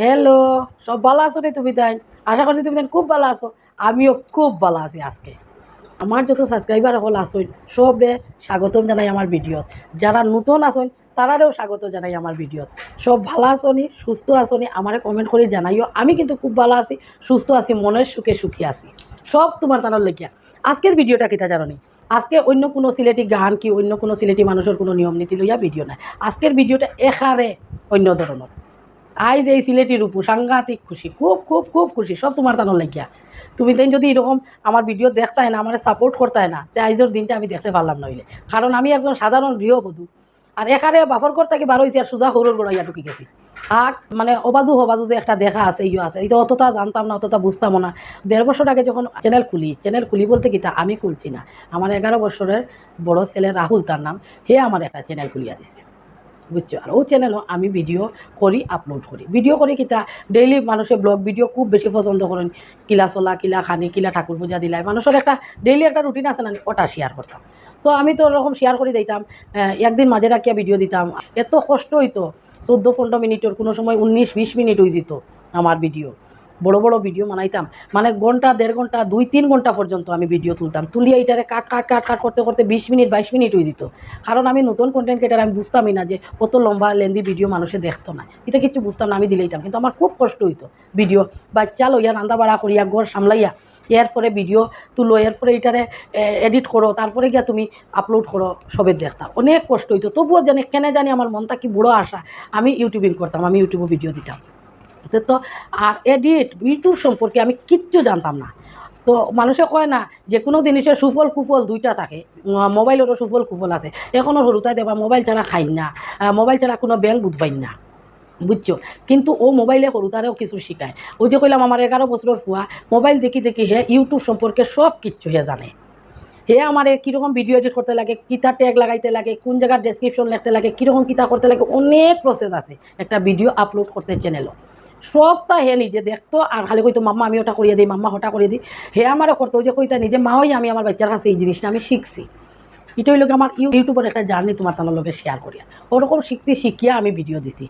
Hello সব ভালো আছো রে তুমি তাই? আশা করছি তুমি তাই খুব ভালো আছো। আমিও খুব ভালো আছি আজকে। আমার যত সাবস্ক্রাইবার হল আসুন সবরে স্বাগতম জানাই আমার ভিডিওত। যারা নতুন আসুন তারারেও স্বাগত জানাই আমার ভিডিওত। সব ভালো আসনি সুস্থ আসনি আমারে কমেন্ট করে জানাইও। আমি কিন্তু খুব ভালো আছি, সুস্থ আছি, মনের সুখে সুখী আছি। সব তোমার তানোর লেখিয়া। আজকের ভিডিওটা কিতা জানো? আজকে অন্য কোনো সিলেটি গান কি, অন্য কোনো সিলেটি মানুষের কোনো নিয়ম নীতি লইয়া ভিডিও নাই। আজকের ভিডিওটা এখারে অন্য ধরনের আইজ এই সিলেটির উপর সাংঘাতিক খুশি, খুব খুব খুব খুশি, সব তোমার তানোর লাগিয়া। তুমি তাই যদি এরকম আমার ভিডিও দেখতাই না, আমার সাপোর্ট করতাই না, তে আইজের দিনটা আমি দেখতে পারলাম নইলে। কারণ আমি একজন সাধারণ গৃহবধূ, আর এখানে বাফর কর থেকে বার হয়েছি আর সোজা সরুর গড়াইয়া ঢুকি গেছি। আর মানে অবাজু হবাজু যে একটা দেখা আছে ইয়ে আছে, এটা অতটা জানতাম না, অতটা বুঝতামও না। দেড় বছর আগে যখন চ্যানেল খুলি চ্যানেল খুলি বলতে কি তা আমি খুলছি না। আমার এগারো বছরের বড় ছেলে রাহুল তার নাম হে আমার একটা চ্যানেল খুলিয়া দিছে। বুঝছ? আর ও চ্যানেলও আমি ভিডিও করি আপলোড করি ভিডিও করি কিতা ডেইলি মানুষে ব্লগ ভিডিও খুব বেশি পছন্দ করেন কিলা চলা, কিলা খানি, কিলা ঠাকুর পূজা দিলাই। মানুষের একটা ডেইলি একটা রুটিন আছে না ওটা শেয়ার করতাম তো আমি তো ওরকম শেয়ার করে দিতাম। একদিন মাঝে রাখিয়া ভিডিও দিতাম। এত কষ্ট হইতো। চোদ্দ পনেরো মিনিটের কোনো সময় উনিশ, বিশ মিনিট হয়ে যেত আমার ভিডিও বড় বড় ভিডিও বানাইতাম। মানে ঘণ্টা, দেড় ঘণ্টা, দুই, তিন ঘণ্টা পর্যন্ত আমি ভিডিও তুলতাম। তুলিয়ে এটারে কাট কাট কাট কাট করতে করতে বিশ মিনিট, বাইশ মিনিট হয়ে দিত কারণ আমি নতুন কন্টেন্ট ক্রিয়েটার আমি বুঝতামই না যে কত লম্বা লেন্দি ভিডিও মানুষে দেখতো না। এটা কিছু বুঝতাম না, আমি দিলেইতাম। কিন্তু আমার খুব কষ্ট হইতো ভিডিও বাচ্চা লইয়া রান্না বাড়া করিয়া, ঘর সামলাইয়া, এরপরে ভিডিও তুলো, এরপরে এটারে এডিট করো, তারপরে গিয়া তুমি আপলোড করো, সবে দেখতাম অনেক কষ্ট হইতো। তবুও জানি কেন জানি আমার মনটা কি বুড়ো আসা আমি ইউটিউবিং করতাম, আমি ইউটিউবে ভিডিও দিতাম। তো আর এডিট, ইউটিউব সম্পর্কে আমি কিচ্ছু জানতাম না। তো মানুষে কয় না যে কোনো জিনিসের সুফল কুফল দুইটা থাকে। মোবাইলেরও সুফল কুফল আছে। এখনও সরুতাই দেবা মোবাইল ছাড়া খাই না। মোবাইল ছাড়া কোনো ব্যাংক বুঝবাই না। বুঝছ? কিন্তু ও মোবাইলে সরুতারেও কিছু শিখায় ও যে কইলাম আমার এগারো বছরের ফুয়া মোবাইল দেখি দেখি হে ইউটিউব সম্পর্কে সব কিচ্ছু হে জানে। হে আমার কীরকম ভিডিও এডিট করতে লাগে কিতা ট্যাগ লাগাইতে লাগে, কোন জায়গার ডেসক্রিপশন লিখতে লাগে কীরকম কিতা করতে লাগে, অনেক প্রসেস আছে। একটা ভিডিও আপলোড করতে চ্যানেলও সবটা হে নিজে দেখতো, আর খালি কইতো, মাম্মা, আমি ওটা করিয়ে দিই, মাম্মা, ওটা করিয়ে দিই। হে আমারও করতো যে কইতা নিজে মা হই আমি আমার বাচ্চার কাছে এই জিনিসটা আমি শিখছি। এটা হইল আমার ইউ- ইউটিউবের একটা জার্নি তোমার তার লগে শেয়ার করিয়া। ওরকম শিখছি, শিখিয়া আমি ভিডিও দিছি।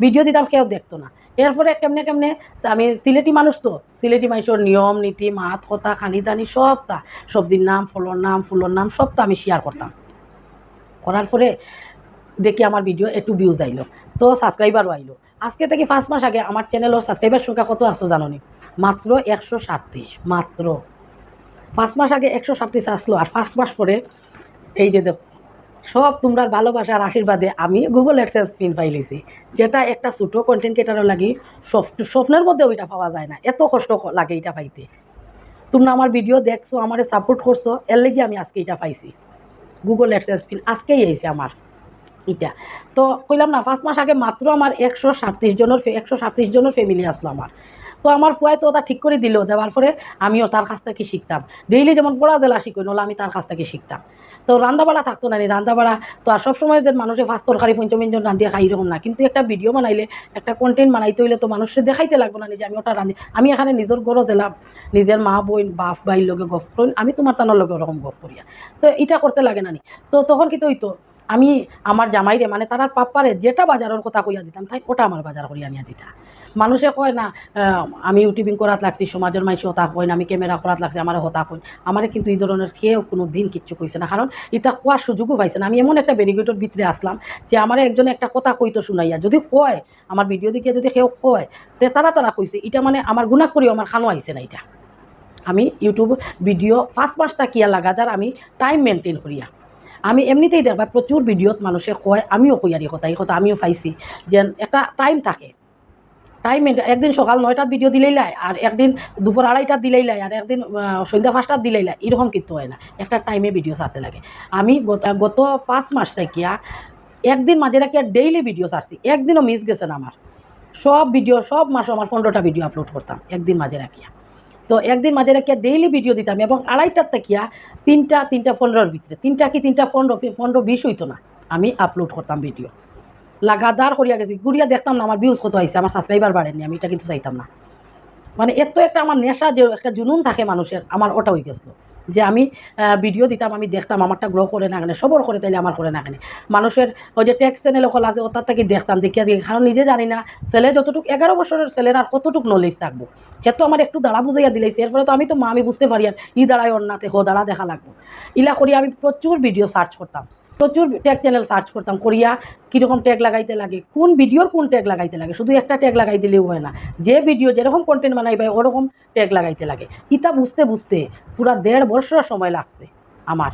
ভিডিও দিতাম কেউ দেখতো না। এরপরে কেমনে কেমনে, আমি সিলেটি মানুষ তো, সিলেটি মানুষের নিয়ম, নীতি, মাত, কথা, খানি দানি সবটা, সবজির নাম, ফলর নাম, ফুলর নাম, সবটা আমি শেয়ার করতাম। করার পরে দেখি আমার ভিডিও একটু ভিউজ আইলো। তো সাবস্ক্রাইবারও আইলো আজকে থেকে পাঁচ মাস আগে আমার চ্যানেলের সাবস্ক্রাইবার সংখ্যা কত আসতো জানো নি মাত্র একশো সাতত্রিশ মাত্র পাঁচ মাস আগে একশো সাতত্রিশ আসলো আর পাঁচ মাস পরে এই যে দেখো, সব তোমরা ভালোবাসার আশীর্বাদে আমি গুগল অ্যাডসেন্স পিন পাইলেছি যেটা একটা ছোটো কন্টেন্ট ক্রিয়েটারও লাগি স্বপ্ন, স্বপ্নের মধ্যে ওইটা পাওয়া যায় না, এত কষ্ট লাগে এটা পাইতে। তোমরা আমার ভিডিও দেখছ, আমারে সাপোর্ট করছ, এর লেগে আমি আজকে এটা পাইছি। গুগল অ্যাডসেন্স পিন আজকেই এসেছে আমার। এটা। তো কইলাম না, পাঁচ মাস আগে মাত্র আমার একশো সাতত্রিশ জনের একশো সাতত্রিশ জনের ফ্যামিলি আসলো আমার। তো আমার ফুয়াই তো ওটা ঠিক করে দিল, দেওয়ার পরে আমিও তার কাছ থেকে শিখতাম। ডেইলি যেমন পড়া জেলা শিখই নলে আমি তার কাছ থেকে শিখতাম। তো রান্দাবাড়া থাকতো না রান্দাবাড়া তো আর সবসময় যে মানুষের ফার্স্ট তরকারি পঞ্চমিঞ্জন রান্ধিয়ে খাই এরকম না। কিন্তু একটা ভিডিও বানাইলে, একটা কন্টেন্ট বানাইতে হইলে তো মানুষের দেখাইতে লাগবো না যে আমি ওটা রান্ধি। আমি এখানে নিজের গরজ এলাম নিজের মা বোন, বাপ ভাইয়ের লগে গফ করুন আমি তোমার তানোর লগে ওরকম গফ করিয়া তো এটা করতে লাগে না। তো তখন কি তো হইতো আমি আমার জামাইরে মানে তারা পাপ্পারে যেটা বাজারের কথা কইয়া দিতাম, তাই ওটা আমার বাজার করিয়া নিয়ে দিতা। মানুষে কয় না আমি ইউটিউবিং করাত লাগছি, সমাজের মানুষ হতা কয় না আমি ক্যামেরা করাত লাগছি, আমার হতা কয় আমার কিন্তু এই ধরনের কেউ কোনো দিন কিচ্ছু কইছে না, কারণ এটা কোয়ার সুযোগও পাইছে না। আমি এমন একটা ব্যারিগেটের ভিতরে আসলাম যে আমার একজনে একটা কথা কইতো শুনাইয়া, যদি কয়, আমার ভিডিও দিকে যদি কেউ কয়, তে তারা তারা কইছে এটা মানে আমার গুণা করিও আমার খানো আইছে না এটা আমি ইউটিউব ভিডিও ফার্স্ট মাসটা কিয়া লাগাতার আমি টাইম মেনটেন করিয়া আমি এমনিতেই দেখবা প্রচুর ভিডিওত মানুষে কয়, আমিও কই আর কথা, এই কথা আমিও পাইছি। যে একটা টাইম থাকে। টাইম একদিন সকাল নয়টার ভিডিও দিলেই লাই, আর একদিন দুপুর আড়াইটার দিলেই লাই, আর একদিন সন্ধ্যা পাঁচটার দিলেই লাই। এরকম কিন্তু হয় না। একটা টাইমে ভিডিও ছাড়তে লাগে। আমি গত পাঁচ মাস থেকিয়া একদিন মাঝে রাখিয়া ডেইলি ভিডিও ছাড়ছি। একদিনও মিস গেছে না আমার। সব ভিডিও সব মাসে আমার পনেরোটা ভিডিও আপলোড করতাম, একদিন মাঝে রাখিয়া। তো একদিন মাঝে রাখিয়া ডেইলি ভিডিও দিতাম এবং আড়াইটার তাকিয়া তিনটা তিনটা পনেরোর ভিতরে। তিনটা কি তিনটা পনেরো পনেরো, বিশ হইতো না। আমি আপলোড করতাম ভিডিও লাগাতার করিয়া গেছি। ঘুরিয়া দেখতাম না, আমার ভিউজ কত হয়েছে আমার সাবস্ক্রাইবার বাড়েনি, আমি এটা কিন্তু চাইতাম না। মানে এত একটা আমার নেশা যে একটা জুনুন থাকে মানুষের, আমার ওটা হয়ে গেছিল। যে আমি ভিডিও দিতাম, আমি দেখতাম, আমারটা গ্রো করে না কেন, সবর করে তাইলে আমার করে না কেন। মানুষের ওই যে টেক্স চ্যানেল ওখানে আছে, ওটার থেকে দেখতাম, দেখিয়া দেখি কারণ নিজে জানি না ছেলে যতটুকু, এগারো বছরের ছেলের আর কতটুকু নলেজ থাকব। সে তো আমার একটু দাঁড়া বুঝাইয়া এর এরপরে তো আমি তো মা, আমি বুঝতে পারি আর ই দাঁড়ায় অন্যতে, হো দাঁড়া দেখা লাগবো। ইলা করি আমি প্রচুর ভিডিও সার্চ করতাম। প্রচুর ট্যাগ চ্যানেল সার্চ করতাম, করিয়া কীরকম ট্যাগ লাগাইতে লাগে? কোন ভিডিওর কোন ট্যাগ লাগাইতে লাগে? শুধু একটা ট্যাগ লাগাই দিলেও হয় না। যে ভিডিও যেরকম কন্টেন্ট বানাইবে, ওরকম ট্যাগ লাগাইতে লাগে। ইটা বুঝতে বুঝতে পুরা দেড় বছর সময় লাগছে আমার।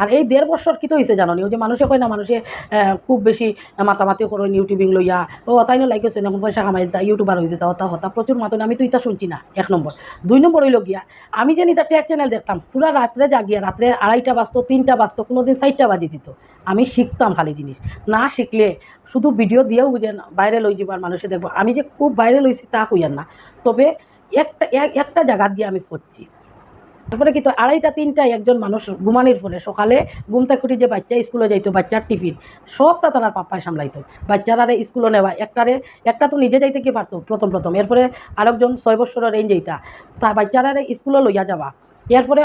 আর এই দেড় বছর কী তো হয়েছে জানো যে মানুষে কয় না, মানুষে খুব বেশি মাতামাতি করেন ইউটিউবিং লইয়া ও, তাই না লাইকেছে এখন পয়সা কামাই তা ইউটিউবার হয়েছে তা হতা হতা প্রচুর মাতন আমি তো ইটা শুনছি না, এক নম্বর। দুই নম্বর হইল গিয়া, আমি যে নিতা ট্যাগ চ্যানেল দেখতাম, পুরা রাত্রে জাগিয়া, রাত্রে আড়াইটা বাজতো, তিনটা বাজতো কোনো দিন চারটা বাজি দিত। আমি শিখতাম খালি জিনিস, না শিখলে শুধু ভিডিও দিয়েও বুঝে না বাইরে লই যাবার মানুষে দেখব। আমি যে খুব বাইরে লইছি তা হইয়ার না, তবে একটা এক- একটা জায়গা দিয়ে আমি পড়ছি। তারপরে কি তো আড়াইটা, তিনটায় একজন মানুষ ঘুমানির ফলে সকালে ঘুমতে খুঁটি যে বাচ্চা স্কুলে যাইতো, বাচ্চার টিফিন, সবটা তারা পাপ্পায় সামলাইতো। বাচ্চারারে স্কুলে নেওয়া, একটারে, একটা তো নিজে যাইতে কি পারতো? প্রথম প্রথম। এরপরে আরেকজন ছয় বছরের রেঞ্জ যাইতা তা বাচ্চারারে স্কুলে লইয়া যাওয়া। এরপরে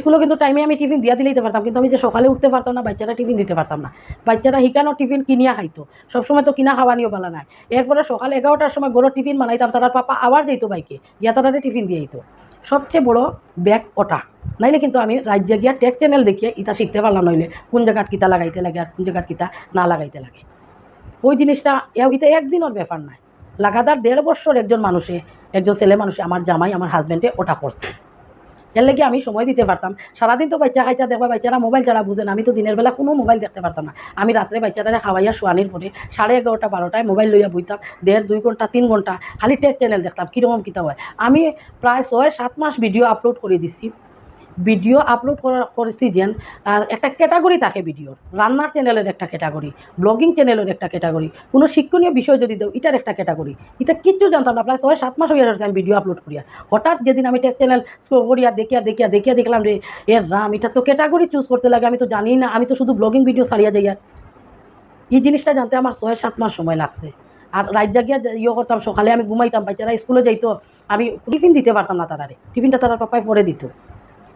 স্কুলে কিন্তু টাইমে আমি টিফিন দিয়া দিলেইতে পারতাম, কিন্তু আমি যে সকালে উঠতে পারতাম না, বাচ্চারা টিফিন দিতে পারতাম না। বাচ্চারা হিকানো টিফিন কিনিয়া খাইতো। সবসময় তো কিনা খাওয়া নিয়েও পালা নাই। এরপরে সকাল এগারোটার সময় গরো টিফিন বানাইতাম, তার পাপা আবার যাইতো বাইকে। গিয়া তারারে টিফিন দিয়ে সবচেয়ে বড় ব্যাগ ওটা। নাইলে কিন্তু আমি রাজ্যে গিয়া টেক চ্যানেল দেখিয়ে ইটা শিখতে পারলাম নইলে, কোন জায়গাত কিতা লাগাইতে লাগে আর কোন জায়গাত কিতা না লাগাইতে লাগে। ওই জিনিসটা এটা একদিনের ব্যাপার নাই। লাগাতার দেড় বছর একজন মানুষে, একজন ছেলে মানুষে, আমার জামাই, আমার হাজব্যান্ডে ওটা করছে। এর লেগে আমি সময় দিতে পারতাম। সারাদিন তো বাচ্চা খাইচা দেখবা, বাচ্চারা মোবাইল ছাড়া বুঝে না। আমি তো দিনের বেলা কোনো মোবাইল দেখতে পারতাম না। আমি রাত্রে বাচ্চারা খাওয়াইয়া শোয়ানির পরে সাড়ে এগারোটা, বারোটায় মোবাইল লইয়া বইতাম। দেড়, দুই ঘণ্টা, তিন ঘণ্টা খালি টেক চ্যানেল দেখতাম, কীরকম কিতাব হয়। আমি প্রায় ছয়, সাত মাস ভিডিও আপলোড করে দিছি। ভিডিও আপলোড করা করেছি যেন একটা ক্যাটাগরি থাকে ভিডিওর। রান্নার চ্যানেলের একটা ক্যাটাগরি ব্লগিং চ্যানেলের একটা ক্যাটাগরি কোনো শিক্ষণীয় বিষয় যদি দেও, এটার একটা ক্যাটাগরি এটা কিচ্ছু জানতাম না, প্রায় ছয়, সাত মাস হয়ে যাচ্ছে আমি ভিডিও আপলোড করিয়া। হঠাৎ যেদিন আমি টেক চ্যানেল স্ক্রোল করিয়া, দেখিয়া দেখিয়া দেখিয়া দেখলাম রে এর রাম, এটা তো ক্যাটাগরি চুজ করতে লাগে, আমি তো জানি না, আমি তো শুধু ব্লগিং ভিডিও ছাড়িয়া যাই আর এই জিনিসটা জানতে আমার ছয়, সাত মাস সময় লাগছে। আর রাত জাগিয়া ইয়ে করতাম, সকালে আমি ঘুমাইতাম, বাচ্চারা স্কুলে যাইতো, আমি টিফিন দিতে পারতাম না তারারে। টিফিনটা তারা পাপায় পরে দিত।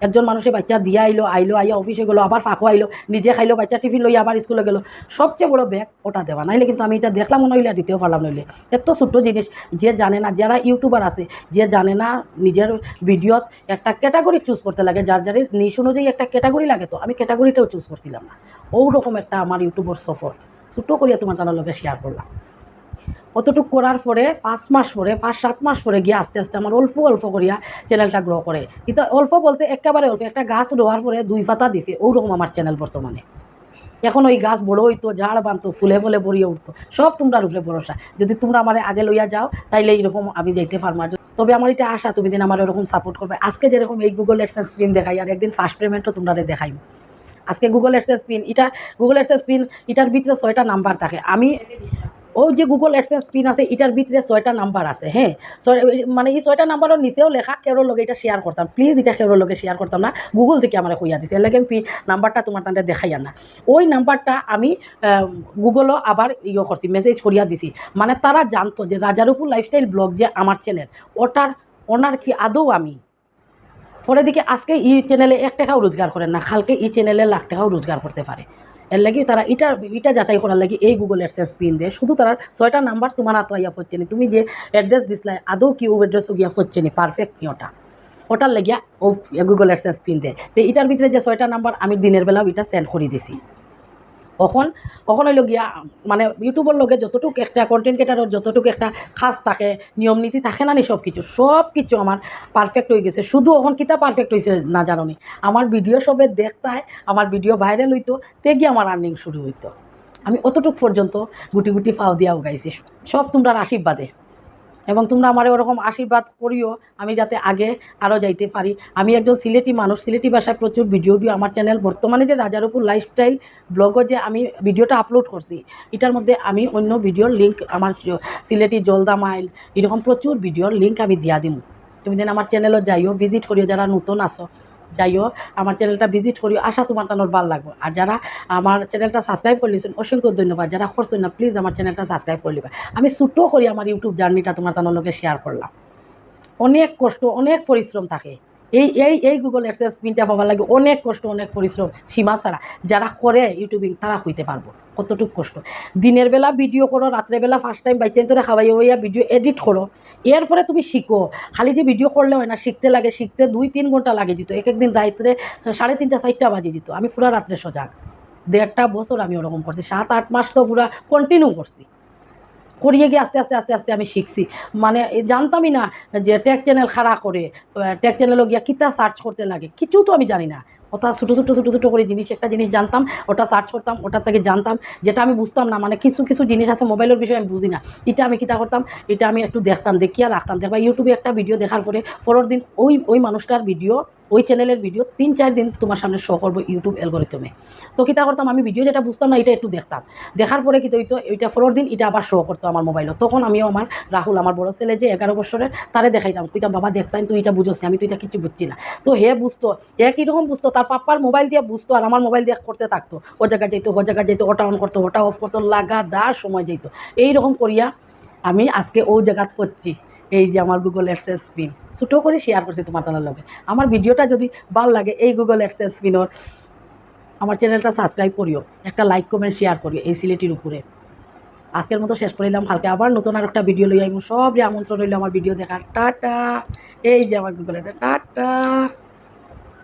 একজন মানুষে বাচ্চা দিয়া আইলো আইলো, আইয়া অফিসে গেলো, আবার ফাঁকো আইলো, নিজে খাইলো, বাচ্চা টিফিন লইয়া আবার স্কুলে গেলো। সবচেয়ে বড় ব্যাগ ওটা দেওয়া। নাইলে কিন্তু আমি এটা দেখলাম নইলে দিতেও পারলাম নইলে। এত ছোট্ট জিনিস, যে জানে না, যারা ইউটিউবার আছে, যে জানে না নিজের ভিডিওত একটা ক্যাটাগরি চুজ করতে লাগে, যার যার নিশ অনুযায়ী একটা ক্যাটাগরি লাগে তো, আমি ক্যাটাগরিটাও চুজ করছিলাম না। ওরকম একটা আমার ইউটিউবের সফর ছোটো করিয়া তোমার তার লগে শেয়ার করলাম। অতটুকু করার পরে পাঁচ মাস পরে, পাঁচ সাত মাস পরে গিয়ে আস্তে আস্তে আমার অল্প অল্প করিয়া চ্যানেলটা গ্রো করে। কিন্তু অল্প বলতে একেবারে অল্প, একটা গাছ রোয়ার পরে দুই পাতা দিছে, ওরকম আমার চ্যানেল বর্তমানে। এখন ওই গাছ বড় হইতো, ঝাড় বানতো, ফুলে ফুলে ভরিয়ে উঠতো, সব তোমরা উপরে ভরসা। যদি তোমরা আমার আগে লইয়া যাও, তাইলে এইরকম আমি যাইতে পারব তবে আমার এটা আশা, তুমি দিন আমার এরকম সাপোর্ট করবে। আজকে যেরকম এই গুগল এডসেন্স পিন দেখাই, আর একদিন ফার্স্ট পেমেন্টও তোমরা দেখাই আজকে গুগল এডসেন্স পিন এটা গুগল এডসেন্স পিন এটার ভিতরে ছয়টা নাম্বার থাকে। আমি ওই যে গুগল এডসেন্স পিন আছে এটার ভিতরে ছয়টা নাম্বার আছে হ্যাঁ মানে এই ছয়টা নাম্বারের নিচেও লেখা কেউর লগে এটা শেয়ার করতাম প্লিজ এটা কেউর লগে শেয়ার করতাম না। গুগল থেকে আমার হইয়া দিছে। এর আমি নাম্বারটা তোমার তাদের দেখাই না ওই নাম্বারটা আমি গুগলও আবার ইয়ে করছি মেসেজ করিয়া দিছি। মানে তারা জানতো যে রাজারুপুর লাইফস্টাইল ব্লগ যে আমার চ্যানেল ওটার ওনার কি আদৌ আমি? পরে দিকে আজকে ই চ্যানেলে এক টাকাও রোজগার করেন না কালকে ই চ্যানেলে লাখ টাকাও রোজগার করতে পারে এর লাগি তারা এটা এটা যাচাই করার লাগে এই গুগল অ্যাডসেন্স পিন দিয়ে। শুধু তারা ছয়টা নাম্বার তোমার হাত ইয়া হচ্ছে না। তুমি যে অ্যাড্রেস দিসলাই আদৌ কি ও অ্যাড্রেস গিয়া হচ্ছে নি? পারফেক্ট ওটা। ওটার লাগিয়া ও গুগল অ্যাডসেন্স পিন দেয়। তো এটার ভিতরে যে ছয়টা নাম্বার আমি দিনের বেলাও এটা সেন্ড করে দিছি। কখন কখন হইল গিয়া মানে ইউটিউবের লগে যতটুকু একটা কন্টেন্ট ক্রিয়েটারের যতটুকু একটা খাস থাকে, নিয়ম নীতি থাকে না নি সব কিছু সব কিছু আমার পারফেক্ট হয়ে গেছে। শুধু এখন কিতা পারফেক্ট হয়েছে না জানো আমার ভিডিও সবে দেখতায় আমার ভিডিও ভাইরাল হইতো তে গিয়ে আমার আর্নিং শুরু হইতো আমি অতটুক পর্যন্ত গুটি গুটি ফাও দিয়া উগাইছি। সব তোমরা আশীর্বাদে এবং তোমরা আমার ওরকম আশীর্বাদ করিও, আমি যাতে আগে আরও যাইতে পারি। আমি একজন সিলেটি মানুষ, সিলেটি ভাষায় প্রচুর ভিডিও দিও। আমার চ্যানেল বর্তমানে যে রাজারপুর লাইফস্টাইল ব্লগও যে আমি ভিডিওটা আপলোড করছি, এটার মধ্যে আমি অন্য ভিডিওর লিঙ্ক আমার সিলেটি জলদা মাইল এরকম প্রচুর ভিডিওর লিঙ্ক আমি দিয়া দিম। তুমি যেন আমার চ্যানেলও যাইও ভিজিট করিও, যারা নতুন আসো যাইও, আমার চ্যানেলটা ভিজিট করিও, আশা তোমার তানোর ভালো লাগবে। আর যারা আমার চ্যানেলটা সাবস্ক্রাইব করলিছেন অসংখ্য ধন্যবাদ। যারা করছেন না প্লিজ আমার চ্যানেলটা সাবস্ক্রাইব করে আমি ছোটো করি আমার ইউটিউব জার্নিটা তোমার তানোর লোকে শেয়ার করলাম। অনেক কষ্ট, অনেক পরিশ্রম থাকে। এই এই এই গুগল অ্যাডসেন্স পিনটা পাবার লাগে অনেক কষ্ট, অনেক পরিশ্রম সীমা ছাড়া। যারা করে ইউটিউবিং তারা হইতে পারব। কতটুকু কষ্ট। দিনের বেলা ভিডিও করো রাত্রেবেলা ফার্স্ট টাইম বাইতেন তোরা খাওয়াই হইয়া ভিডিও এডিট করো। এর ফলে তুমি শিখো। খালি যে ভিডিও করলে হয় না, শিখতে লাগে, শিখতে দুই, তিন ঘণ্টা লাগে দিত এক একদিন রাত্রে সাড়ে তিনটা, চারটা বাজে দিত আমি পুরা রাত্রে সজাগ। দেড়টা বছর আমি ওরকম করছি। সাত, আট মাস তো পুরা কন্টিনিউ করছি। করিয়ে গিয়ে আস্তে আস্তে আস্তে আস্তে আমি শিখছি। মানে জানতামই না যে টেক চ্যানেল খাড়া করে টেক চ্যানেলও গিয়া কিতা সার্চ করতে লাগে, কিছু তো আমি জানি না। ওটা ছোটো ছোটো ছোটো ছোটো করে জিনিস, একটা জিনিস জানতাম, ওটা সার্চ করতাম, ওটার থেকে জানতাম, যেটা আমি বুঝতাম না মানে কিছু কিছু জিনিস আছে মোবাইলের বিষয়ে আমি বুঝি না। এটা আমি কিতা করতাম, এটা আমি একটু দেখতাম, দেখিয়া রাখতাম। দেখবা ইউটিউবে একটা ভিডিও দেখার পরে, পরের দিন ওই ওই মানুষটার ভিডিও ওই চ্যানেলের ভিডিও তিন, চার দিন তোমার সামনে শো করব ইউটিউব অ্যালগোরিদমে তো কিতা করতাম, আমি ভিডিও যেটা বুঝতাম না, এটা একটু দেখতাম। দেখার পরে কি হইতো, এটা পরের দিন এটা আবার শো করতো আমার মোবাইলে তখন আমিও আমার রাহুল, আমার বড় ছেলে যে এগারো বছরের, তারে দেখাইতাম। কইতাম, বাবা দেখছাইন তুই এটা বুঝোস আমি তুই এটা কিছু বুঝছি না। তো হে বুঝতো, হে কীরকম বুঝতো, তার পাপ্পার মোবাইল দিয়ে বুঝতো আর আমার মোবাইল দিয়ে করতে থাকতো। ও জায়গায় যেত ও জায়গায় যেত ওটা অন করতো, ওটা অফ করতো লাগাদার সময় যেত এইরকম করিয়া আমি আজকে ও জায়গাত পড়ছি। এই যে আমার গুগল অ্যাডসেন্স পিন ছোটো করে শেয়ার করছি তোমার তালার লগে। আমার ভিডিওটা যদি ভালো লাগে এই গুগল অ্যাডসেন্স পিনর আমার চ্যানেলটা সাবস্ক্রাইব করিও। একটা লাইক কমেন্ট শেয়ার করিও এই সিলেটির উপরে। আজকের মতো শেষ করে দিলাম। হালকা আবার নতুন আর একটা ভিডিও লই আমি সব আমন্ত্রণ রইল আমার ভিডিও দেখার। টাটা। এই যে আমার গুগল আছে টাটা।